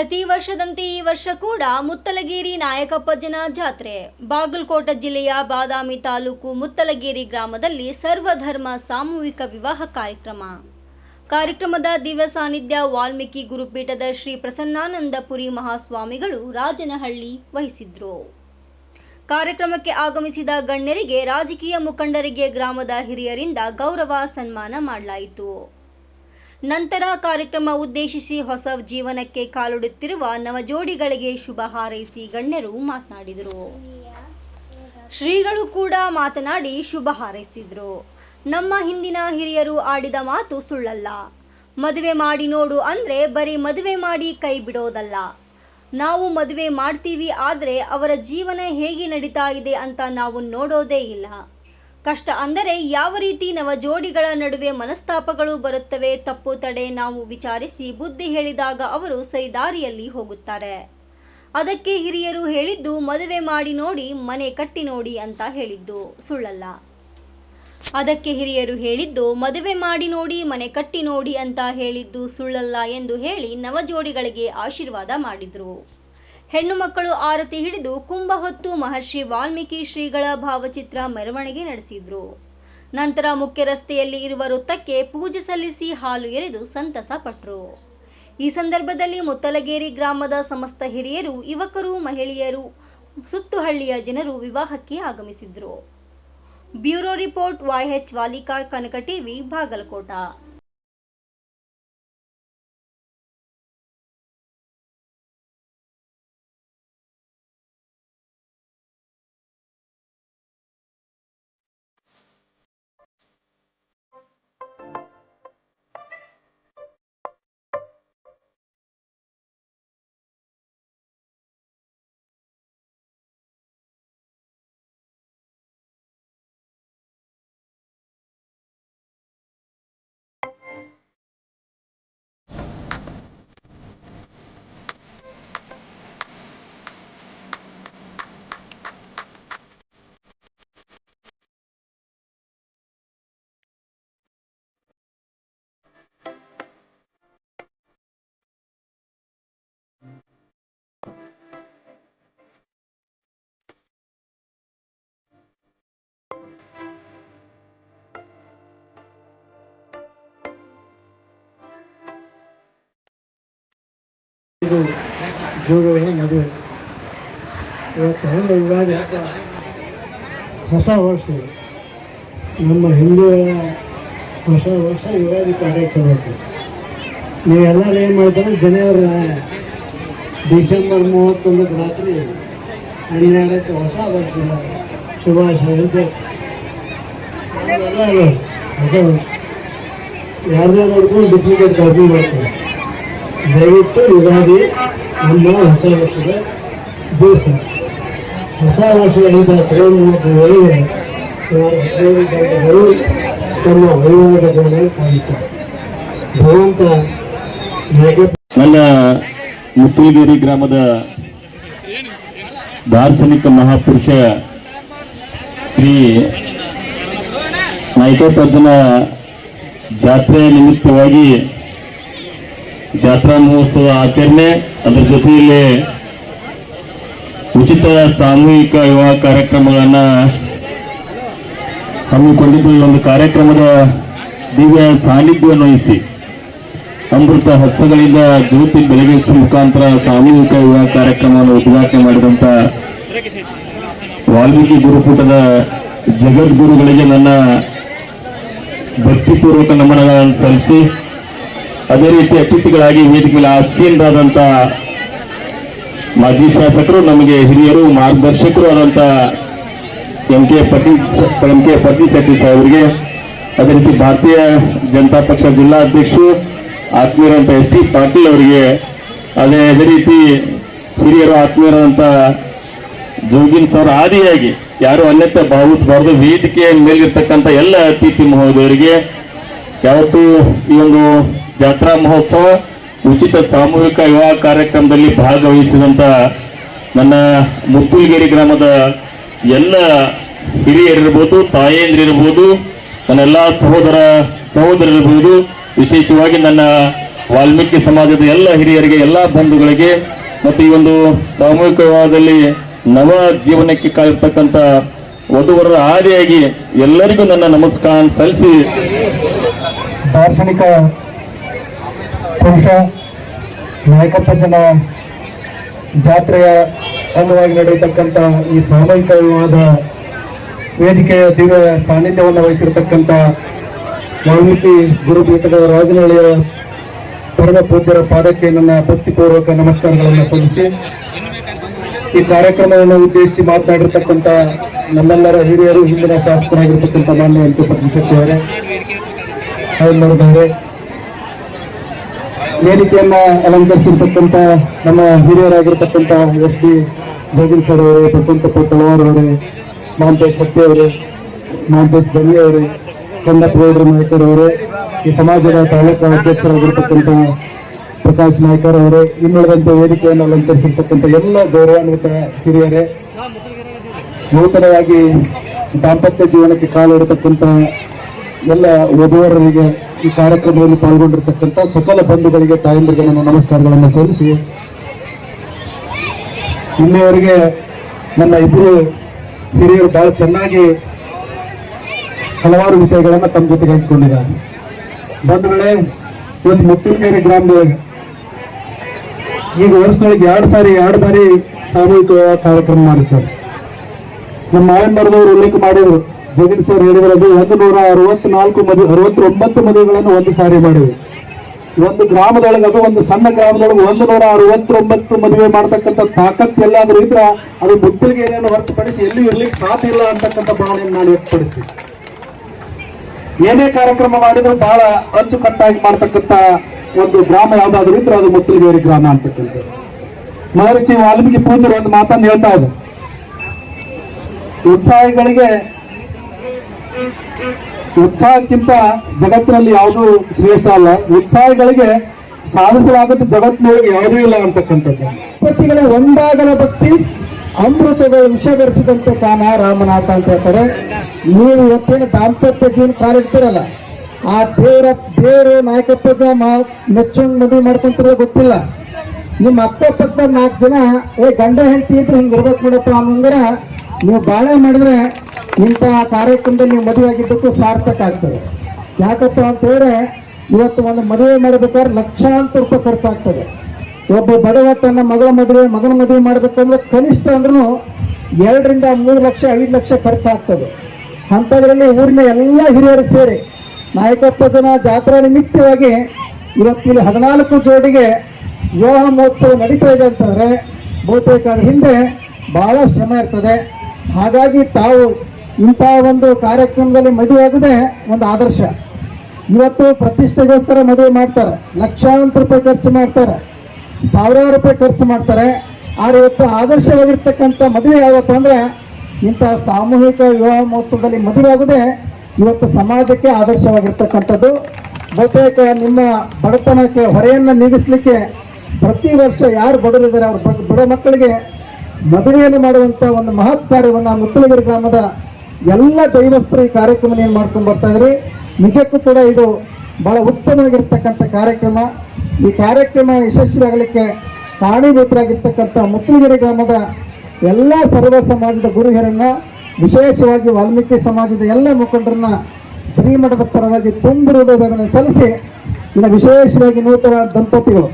ಪ್ರತಿ ವರ್ಷದಂತೆ ಈ ವರ್ಷ ಕೂಡ ಮುತ್ತಲಗೇರಿ ನಾಯಕಪ್ಪಜ್ಜನ ಜಾತ್ರೆ ಬಾಗಲಕೋಟ ಜಿಲ್ಲೆಯ ಬಾದಾಮಿ ತಾಲೂಕು ಮುತ್ತಲಗೇರಿ ಗ್ರಾಮದಲ್ಲಿ ಸರ್ವಧರ್ಮ ಸಾಮೂಹಿಕ ವಿವಾಹ ಕಾರ್ಯಕ್ರಮ. ಕಾರ್ಯಕ್ರಮದ ದಿವ್ಯ ಸಾನ್ನಿಧ್ಯ ವಾಲ್ಮೀಕಿ ಗುರುಪೀಠದ ಶ್ರೀ ಪ್ರಸನ್ನಾನಂದಪುರಿ ಮಹಾಸ್ವಾಮಿಗಳು ರಾಜನಹಳ್ಳಿ ವಹಿಸಿದ್ರು. ಕಾರ್ಯಕ್ರಮಕ್ಕೆ ಆಗಮಿಸಿದ ಗಣ್ಯರಿಗೆ ರಾಜಕೀಯ ಮುಖಂಡರಿಗೆ ಗ್ರಾಮದ ಹಿರಿಯರಿಂದ ಗೌರವ ಸನ್ಮಾನ ಮಾಡಲಾಯಿತು. ನಂತರ ಕಾರ್ಯಕ್ರಮ ಉದ್ದೇಶಿಸಿ ಹೊಸ ಜೀವನಕ್ಕೆ ಕಾಲಿಡುತ್ತಿರುವ ನವಜೋಡಿಗಳಿಗೆ ಶುಭ ಹಾರೈಸಿ ಗಣ್ಯರು ಮಾತನಾಡಿದರು. ಶ್ರೀಗಳು ಕೂಡ ಮಾತನಾಡಿ ಶುಭ ಹಾರೈಸಿದ್ರು. ನಮ್ಮ ಹಿಂದಿನ ಹಿರಿಯರು ಆಡಿದ ಮಾತು ಸುಳ್ಳಲ್ಲ. ಮದುವೆ ಮಾಡಿ ನೋಡು ಅಂದ್ರೆ ಬರೀ ಮದುವೆ ಮಾಡಿ ಕೈ ಬಿಡೋದಲ್ಲ. ನಾವು ಮದುವೆ ಮಾಡ್ತೀವಿ ಆದರೆ ಅವರ ಜೀವನ ಹೇಗೆ ನಡೀತಾ ಇದೆ ಅಂತ ನಾವು ನೋಡೋದೇ ಇಲ್ಲ. ಕಷ್ಟ ಅಂದರೆ ಯಾವ ರೀತಿ ನವ ಜೋಡಿಗಳ ನಡುವೆ ಮನಸ್ತಾಪಗಳು ಬರುತ್ತವೆ ತಪ್ಪು ತಡೆ ನಾವು ವಿಚಾರಿಸಿ ಬುದ್ಧಿ ಹೇಳಿದಾಗ ಅವರು ಸರಿದಾರಿಯಲ್ಲಿ ಹೋಗುತ್ತಾರೆ. ಅದಕ್ಕೆ ಹಿರಿಯರು ಹೇಳಿದ್ದು, ಮದುವೆ ಮಾಡಿ ನೋಡಿ, ಮನೆ ಕಟ್ಟಿ ನೋಡಿ ಅಂತ ಹೇಳಿದ್ದು. ಸುಳ್ಳಲ್ಲ. ಅದಕ್ಕೆ ಹಿರಿಯರು ಹೇಳಿದ್ದು, ಮದುವೆ ಮಾಡಿ ನೋಡಿ, ಮನೆ ಕಟ್ಟಿ ನೋಡಿ ಅಂತ ಹೇಳಿದ್ದು ಸುಳ್ಳಲ್ಲ ಎಂದು ಹೇಳಿ ನವಜೋಡಿಗಳಿಗೆ ಆಶೀರ್ವಾದ ಮಾಡಿದ್ರು. ಹೆಣ್ಣು ಮಕ್ಕಳು ಆರತಿ ಹಿಡಿದು ಕುಂಭ ಹೊತ್ತು ಮಹರ್ಷಿ ವಾಲ್ಮೀಕಿ ಶ್ರೀಗಳ ಭಾವಚಿತ್ರ ಮೆರವಣಿಗೆ ನಡೆಸಿದ್ರು. ನಂತರ ಮುಖ್ಯ ರಸ್ತೆಯಲ್ಲಿ ಇರುವ ವೃತ್ತಕ್ಕೆ ಪೂಜೆ ಸಲ್ಲಿಸಿ ಹಾಲು ಎರೆದು ಸಂತಸ ಪಟ್ಟರು ಈ ಸಂದರ್ಭದಲ್ಲಿ ಮುತ್ತಲಗೇರಿ ಗ್ರಾಮದ ಸಮಸ್ತ ಹಿರಿಯರು, ಯುವಕರು, ಮಹಿಳೆಯರು, ಸುತ್ತುಹಳ್ಳಿಯ ಜನರು ವಿವಾಹಕ್ಕೆ ಆಗಮಿಸಿದ್ರು. Bureau report YH Walikar, Kanaka TV, Bagalkot. ಇದು ಜೋಗವೇ ಮದುವೆ ಇವತ್ತು ಹೆಣ್ಣು ಯುಗಾದಿ ಹೊಸ ವರ್ಷ. ನಮ್ಮ ಹಿಂದೂ ಹೊಸ ವರ್ಷ ಯುಗಾದಿ ಕಾರ್ಯಾಚರಣೆ ನೀವೆಲ್ಲರೂ ಏನು ಮಾಡ್ತಾರೆ? ಜನವರಿ ಡಿಸೆಂಬರ್ ಮೂವತ್ತೊಂದಕ್ಕೆ ರಾತ್ರಿ ಹನ್ನೆರಡಕ್ಕೆ ಹೊಸ ವರ್ಷದ ಶುಭಾಶಯ ಹೊಸ ವರ್ಷ ಯಾರದೇ ನೋಡ್ಕೊಂಡು ಡುಪ್ಲಿಕೇಟ್ ಕಾಪಿ ಮಾಡ್ತಾರೆ? ದಯವಿಟ್ಟು ಯುಗಾದಿ ನಮ್ಮ ಹೊಸ ವರ್ಷದ ದಿವಸ. ಹೊಸ ವರ್ಷದ ಐದು ಶ್ರೀಮಂತರಿಗೆ ಸುಮಾರು ಹದಿನೈದು ಗಂಟೆಗಳು ತಮ್ಮ ವೈವಾಹಿಕ ಕಾಯುತ್ತಾರೆ ಭಗವಂತ ನನ್ನ ಮುತ್ತಿಗೇರಿ ಗ್ರಾಮದ ದಾರ್ಶನಿಕ ಮಹಾಪುರುಷ ಶ್ರೀ ನಾಯಕಪ್ಪಜ್ಜನ ಜಾತ್ರೆಯ ನಿಮಿತ್ತವಾಗಿ ಜಾತ್ರಾ ಮಹೋತ್ಸವ ಆಚರಣೆ, ಅದರ ಜೊತೆಯಲ್ಲಿ ಉಚಿತ ಸಾಮೂಹಿಕ ವಿವಾಹ ಕಾರ್ಯಕ್ರಮಗಳನ್ನು ಹಮ್ಮಿಕೊಂಡಿದ್ದು ಈ ಒಂದು ಕಾರ್ಯಕ್ರಮದ ದಿವ್ಯ ಸಾನ್ನಿಧ್ಯವನ್ನು ವಹಿಸಿ ಅಮೃತ ಹತ್ಸಗಳಿಂದ ಜ್ಯೋತಿ ಬೆಳಗಿಸುವ ಮುಖಾಂತರ ಸಾಮೂಹಿಕ ವಿವಾಹ ಕಾರ್ಯಕ್ರಮವನ್ನು ಉದ್ಘಾಟನೆ ಮಾಡಿದಂತ ವಾಲ್ಮೀಕಿ ಗುರುಪೀಠದ ಜಗದ್ಗುರುಗಳಿಗೆ ನನ್ನ ಭಕ್ತಿಪೂರ್ವಕ ನಮನಗಳನ್ನು ಸಲ್ಲಿಸಿ ಅದೇ ರೀತಿ ಅತಿಥಿಗಳಾಗಿ ವೇದಿಕೆಗಳ ಆಸೀನರಾದಂಥ ಮಾಜಿ ಶಾಸಕರು, ನಮಗೆ ಹಿರಿಯರು, ಮಾರ್ಗದರ್ಶಕರು ಆದಂಥ M K Patil M K Patil Shetty ಸಾಹೇಬರಿಗೆ, ಅದೇ ರೀತಿ ಭಾರತೀಯ ಜನತಾ ಪಕ್ಷ ಜಿಲ್ಲಾಧ್ಯಕ್ಷರು ಆತ್ಮೀಯರಂತ ಎಸ್ ಟಿ ಪಾಟೀಲ್ ಅವರಿಗೆ, ಅದೇ ಅದೇ ರೀತಿ ಹಿರಿಯರು ಆತ್ಮೀಯರಾದಂಥ ಜೋಗಿನ್ ಸರ್ ಆದಿಯಾಗಿ, ಯಾರು ಅನ್ಯತೆ ಭಾವಿಸಬಾರ್ದು, ವೇದಿಕೆಯ ಮೇಲಿರ್ತಕ್ಕಂಥ ಎಲ್ಲ ಅತಿಥಿ ಮಹೋದಯರಿಗೆ, ಯಾವತ್ತೂ ಈ ಒಂದು ಜಾತ್ರಾ ಮಹೋತ್ಸವ, ಉಚಿತ ಸಾಮೂಹಿಕ ವಿವಾಹ ಕಾರ್ಯಕ್ರಮದಲ್ಲಿ ಭಾಗವಹಿಸಿದಂಥ ನನ್ನ ಮುತ್ತುಲ್ಗೇರಿ ಗ್ರಾಮದ ಎಲ್ಲ ಹಿರಿಯರಿರ್ಬೋದು, ತಾಯಂದಿರಿರ್ಬೋದು ನನ್ನೆಲ್ಲ ಸಹೋದರ ಸಹೋದರರಿರ್ಬೋದು, ವಿಶೇಷವಾಗಿ ನನ್ನ ವಾಲ್ಮೀಕಿ ಸಮಾಜದ ಎಲ್ಲ ಹಿರಿಯರಿಗೆ, ಎಲ್ಲ ಬಂಧುಗಳಿಗೆ ಮತ್ತು ಈ ಒಂದು ಸಾಮೂಹಿಕ ವಿವಾಹದಲ್ಲಿ ನವ ಜೀವನಕ್ಕೆ ಕಾಯಿರ್ತಕ್ಕಂಥ ವಧುವರರ ಆದಿಯಾಗಿ ಎಲ್ಲರಿಗೂ ನನ್ನ ನಮಸ್ಕಾರ ಸಲ್ಲಿಸಿ. ದಾರ್ಶನಿಕ ಪುರುಷ ನಾಯಕಪ್ಪ ಜನ ಜಾತ್ರೆಯ ಅಂಗವಾಗಿ ನಡೆಯತಕ್ಕಂಥ ಈ ಸಾಮೂಹಿಕ ವಿವಾದ ವೇದಿಕೆಯ ದಿವ್ಯ ಸಾನ್ನಿಧ್ಯವನ್ನು ವಹಿಸಿರತಕ್ಕಂಥ ವಾಲ್ಮೀಕಿ ಗುರುಪೀಠದ ರಾಜನಹಳ್ಳಿಯ ಪರಮ ಪೂಜ್ಯರ ಪಾದಕ್ಕೆ ನನ್ನ ಭಕ್ತಿಪೂರ್ವಕ ನಮಸ್ಕಾರಗಳನ್ನು ಸಲ್ಲಿಸಿ, ಈ ಕಾರ್ಯಕ್ರಮವನ್ನು ಉದ್ದೇಶಿಸಿ ಮಾತನಾಡಿರ್ತಕ್ಕಂಥ ನಮ್ಮೆಲ್ಲರ ಹಿರಿಯರು ಹಿಂದಿನ ಶಾಸಕರಾಗಿರ್ತಕ್ಕಂಥ ಮಾನ್ಯ ಎಂಟು ಪಿ ಅವರು ಅವರಿದ್ದಾರೆ ವೇದಿಕೆಯನ್ನ ಅಲಂಕರಿಸಿರ್ತಕ್ಕಂಥ ನಮ್ಮ ಹಿರಿಯರಾಗಿರ್ತಕ್ಕಂಥ ಎಸ್ ಪಿ ಗೋವಿಂದ್ ಸರ್ ಅವರು ಪ್ರಶಾಂತಪ್ಪ ತಳವಾರ್ ಅವರು, ಮಾಂತೇಶ್ ಸತ್ಯ ಅವರು, ಮಾಂತೇಶ್ ಬಲಿ ಅವರು, ಚಂದಪ್ಪ ಅವರು ಅವರೇ, ಈ ಸಮಾಜದ ತಾಲೂಕು ಅಧ್ಯಕ್ಷರಾಗಿರ್ತಕ್ಕಂಥ ಪ್ರಕಾಶ್ ನಾಯ್ಕರ್ ಅವರು ಇನ್ನುಳಿದಂತೆ ವೇದಿಕೆಯನ್ನು ಅಲಂಕರಿಸಿರ್ತಕ್ಕಂಥ ಎಲ್ಲ ಗೌರವಾನ್ವಿತ ಹಿರಿಯರೇ, ನೂತನವಾಗಿ ದಾಂಪತ್ಯ ಜೀವನಕ್ಕೆ ಕಾಲಿಡತಕ್ಕಂಥ ಎಲ್ಲ ಓದುವರರಿಗೆ ಈ ಕಾರ್ಯಕ್ರಮದಲ್ಲಿ ಪಾಲ್ಗೊಂಡಿರ್ತಕ್ಕಂಥ ಸಕಲ ಬಂಧುಗಳಿಗೆ ತಾಯಂದಿರಿಗೆ ನನ್ನ ನಮಸ್ಕಾರಗಳನ್ನು ಸಲ್ಲಿಸಿ ಇಲ್ಲಿಯವರೆಗೆ ನನ್ನ ಇಬ್ಬರು ಹಿರಿಯರು ಬಹಳ ಚೆನ್ನಾಗಿ ಹಲವಾರು ವಿಷಯಗಳನ್ನು ತಮ್ಮ ಜೊತೆಗೆ ಹಂಚಿಕೊಂಡಿದ್ದಾರೆ. ಬಂಧುಗಳೇ, ಇವತ್ತು ಮುತ್ತಿನಕೇರಿ ಗ್ರಾಮದ ಈಗ ವರ್ಷದೊಳಗೆ ಎರಡು ಸಾರಿ, ಎರಡು ಬಾರಿ ಸಾಮೂಹಿಕ ಕಾರ್ಯಕ್ರಮ ಮಾಡಿರ್ತಾರೆ ನಮ್ಮ ಮಾಯಂಬರದವರು ಉಲ್ಲೇಖ ಮಾಡಿದ್ರು ಜಗನ್ ಸರ್ ಹೇಳಿದ್ರಲ್ಲಿ ಒಂದು ನೂರ ಅರವತ್ನಾಲ್ಕು ಮದುವೆ ಅರವತ್ತೊಂಬತ್ತು ಮದುವೆಗಳನ್ನು ಒಂದು ಸಾರಿ ಮಾಡಿವೆ. ಒಂದು ಗ್ರಾಮದೊಳಗೆ ಅದು, ಒಂದು ಸಣ್ಣ ಗ್ರಾಮದೊಳಗೆ ಒಂದು ನೂರ ಅರವತ್ತೊಂಬತ್ತು ಮದುವೆ ಮಾಡ್ತಕ್ಕಂಥ ತಾಕತ್ತು ಎಲ್ಲಾದ್ರೂ ಇದ್ರ ಅದು ಮುದ್ದಲ್ಗೇರಿಯನ್ನು ಹೊರತುಪಡಿಸಿ ಎಲ್ಲೂ ಇರ್ಲಿಕ್ಕೆ ಸಾಧ್ಯ ಇಲ್ಲ ಅಂತಕ್ಕಂಥ ಭಾವನೆಯನ್ನು ನಾನು ವ್ಯಕ್ತಪಡಿಸಿ ಏನೇ ಕಾರ್ಯಕ್ರಮ ಮಾಡಿದ್ರು ಬಹಳ ಅಚ್ಚುಕಟ್ಟಾಗಿ ಮಾಡ್ತಕ್ಕಂಥ ಒಂದು ಗ್ರಾಮ ಯಾವ್ದಾದ್ರು ಇದ್ರೆ ಅದು ಮುತ್ತಲಗೇರಿ ಗ್ರಾಮ ಅಂತಕ್ಕಂಥದ್ದು. ಮಹರ್ಷಿ ವಾಲ್ಮೀಕಿ ಪೂಜರು ಒಂದು ಮಾತನ್ನು ಹೇಳ್ತಾ ಇದ್ದಾರೆ. ಉತ್ಸಾಹಿಗಳಿಗೆ ಉತ್ಸಾಹಕ್ಕಿಂತ ಜಗತ್ತಿನಲ್ಲಿ ಯಾವುದೂ ಶ್ರೇಷ್ಠ ಅಲ್ಲ. ಉತ್ಸಾಹಗಳಿಗೆ ಸಾಧಿಸಲಾಗದ ಜಗತ್ತಿನೊಳಗೆ ಯಾವುದೂ ಇಲ್ಲ ಅಂತಕ್ಕಂಥದ್ದು. ಭಕ್ತಿಗಳ ಒಂದಾಗಲ ಭಕ್ತಿ, ಅಮೃತದ ವಿಷ ಬೆರೆಸಿದಂತೆ ಕಾನ ರಾಮನಾಥ ಅಂತ ಹೇಳ್ತಾರೆ. ನೀವು ಇವತ್ತೇನು ದಾಂಪತ್ಯ ಜೀವನ ಕಾಲಿಡ್ತೀರಲ್ಲ? ಆ ದೇವರ ಬೇರೆ ನಾಯಕತ್ವದ ಮಾ- ಮೆಚ್ಚುಂಗ್ ಮದುವೆ ಮಾಡ್ಕೊಂತಿರೋ ಗೊತ್ತಿಲ್ಲ. ನಿಮ್ಮ ಅಕ್ಕಪಕ್ಕ ನಾಲ್ಕು ಜನ, ಏ ಗಂಡ, ಹೆಂಡತಿ ಇದ್ರೆ ಹಿಂಗೆ ಇರ್ಬೇಕು ನೋಡಪ್ಪ ಅನ್ನಂಗಾರ ನೀವು ಬಾಳೆ ಮಾಡಿದ್ರೆ ಇಂಥ ಕಾರ್ಯಕ್ರಮದಲ್ಲಿ ನೀವು ಮದುವೆ ಆಗಿದ್ದಕ್ಕೂ ಸಾರ್ಥಕ ಆಗ್ತದೆ. ಯಾಕಪ್ಪ ಅಂತ ಹೇಳಿದ್ರೆ, ಇವತ್ತು ಒಂದು ಮದುವೆ ಮಾಡಬೇಕಾದ್ರೆ ಲಕ್ಷಾಂತರ ರೂಪಾಯಿ ಖರ್ಚಾಗ್ತದೆ. ಒಬ್ಬ ಬಡವ ತನ್ನ ಮಗಳ ಮದುವೆ, ಮಗನ ಮದುವೆ ಮಾಡ್ಬೇಕಂದ್ರೆ ಕನಿಷ್ಠ ಅಂದ್ರೂ ಎರಡರಿಂದ ಮೂರು ಲಕ್ಷ, ಐದು ಲಕ್ಷ ಖರ್ಚಾಗ್ತದೆ. ಅಂಥದ್ರಲ್ಲಿ ಊರಿನ ಎಲ್ಲ ಹಿರಿಯರು ಸೇರಿ ನಾಯಕತ್ವ ಜನ ಜಾತ್ರಾ ನಿಮಿತ್ತವಾಗಿ ಇವತ್ತು ಇಲ್ಲಿ ಹದಿನಾಲ್ಕು ಜೋಡಿಗೆ ವಿವಾಹ ಮಹೋತ್ಸವ ನಡೀತಾ ಇದೆ ಅಂತಂದರೆ ಬಹುತೇಕ ಹಿಂದೆ ಭಾಳ ಶ್ರಮ ಇರ್ತದೆ. ಹಾಗಾಗಿ ತಾವು ಇಂಥ ಒಂದು ಕಾರ್ಯಕ್ರಮದಲ್ಲಿ ಮದುವೆ ಆಗದೆ ಒಂದು ಆದರ್ಶ. ಇವತ್ತು ಪ್ರತಿಷ್ಠೆಗೋಸ್ಕರ ಮದುವೆ ಮಾಡ್ತಾರೆ. ಲಕ್ಷಾಂತರ ರೂಪಾಯಿ ಖರ್ಚು ಮಾಡ್ತಾರೆ. ಸಾವಿರಾರು ರೂಪಾಯಿ ಖರ್ಚು ಮಾಡ್ತಾರೆ. ಆದ್ರೆ ಇವತ್ತು ಆದರ್ಶವಾಗಿರ್ತಕ್ಕಂಥ ಮದುವೆ ಯಾವತ್ತು ಅಂದರೆ ಇಂಥ ಸಾಮೂಹಿಕ ವಿವಾಹ ಮಹೋತ್ಸವದಲ್ಲಿ ಮದುವೆ ಆಗೋದೇ ಇವತ್ತು ಸಮಾಜಕ್ಕೆ ಆದರ್ಶವಾಗಿರ್ತಕ್ಕಂಥದ್ದು. ಬಹುತೇಕ ನಿಮ್ಮ ಬಡತನಕ್ಕೆ ಹೊರೆಯನ್ನು ನೀಗಿಸ್ಲಿಕ್ಕೆ ಪ್ರತಿ ವರ್ಷ ಯಾರು ಬಡವರಿದ್ದಾರೆ ಅವ್ರ ಬಡ- ಬಡ ಮಕ್ಕಳಿಗೆ ಮದುವೆಯನ್ನು ಮಾಡುವಂಥ ಒಂದು ಮಹತ್ ಕಾರ್ಯವನ್ನು ಮುತ್ತಲಗಿರಿ ಗ್ರಾಮದ ಎಲ್ಲ ದೈವಸ್ಥರು ಈ ಕಾರ್ಯಕ್ರಮ ಏನು ಮಾಡ್ಕೊಂಡು ಬರ್ತಾ ಇದ್ರಿ? ನಿಜಕ್ಕೂ ಕೂಡ ಇದು ಬಹಳ ಉತ್ತಮವಾಗಿರ್ತಕ್ಕಂಥ ಕಾರ್ಯಕ್ರಮ. ಈ ಕಾರ್ಯಕ್ರಮ ಯಶಸ್ವಿಯಾಗಲಿಕ್ಕೆ ಕಾರಣೀಭೂತರಾಗಿರ್ತಕ್ಕಂಥ ಮುತ್ತುಗಿರಿ ಗ್ರಾಮದ ಎಲ್ಲ ಸರ್ವ ಸಮಾಜದ ಗುರುಹಿರನ್ನ, ವಿಶೇಷವಾಗಿ ವಾಲ್ಮೀಕಿ ಸಮಾಜದ ಎಲ್ಲ ಮುಖಂಡರನ್ನ ಶ್ರೀಮಠದ ಪರವಾಗಿ ತುಂಬಿರುವುದನ್ನು ಸಲ್ಲಿಸಿ, ಇನ್ನು ವಿಶೇಷವಾಗಿ ನೂತನ ದಂಪತಿಗಳು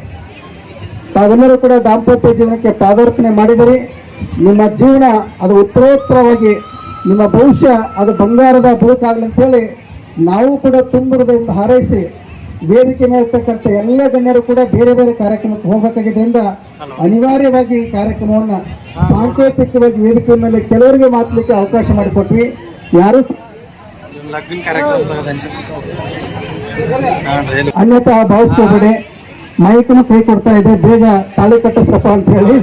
ತಾವೆಲ್ಲರೂ ಕೂಡ ದಾಂಪತ್ಯ ಜೀವನಕ್ಕೆ ಪಾದಾರ್ಪಣೆ ಮಾಡಿದಿರಿ. ನಿಮ್ಮ ಜೀವನ ಅದು ಉತ್ತರೋತ್ತರವಾಗಿ ನಿಮ್ಮ ಭವಿಷ್ಯ ಅದು ಬಂಗಾರದ ಬದುಕಾಗಲಿ ಅಂತೇಳಿ ನಾವು ಕೂಡ ತುಂಬಿರುವುದರಿಂದ ಹಾರೈಸಿ ವೇದಿಕೆ ಮೇಲಿರ್ತಕ್ಕಂಥ ಎಲ್ಲ ಗಣ್ಯರು ಕೂಡ ಬೇರೆ ಬೇರೆ ಕಾರ್ಯಕ್ರಮಕ್ಕೆ ಹೋಗಬೇಕಾಗಿದ್ದರಿಂದ ಅನಿವಾರ್ಯವಾಗಿ ಈ ಕಾರ್ಯಕ್ರಮವನ್ನು ಸಾಂಕೇತಿಕವಾಗಿ ವೇದಿಕೆ ಮೇಲೆ ಕೆಲವರಿಗೆ ಮಾತಲಿಕ್ಕೆ ಅವಕಾಶ ಮಾಡಿಕೊಟ್ವಿ. ಯಾರು ಅನ್ಯತಾ ಭಾವಿಸ್ಕೋಬೇಡಿ. ಮೈಕನ್ನು ಕೈ ಕೊಡ್ತಾ ಇದೆ. ಬೇಗ ತಾಳಿ ಕಟ್ಟಿಸ್ತಪ್ಪ ಅಂತ ಹೇಳಿ.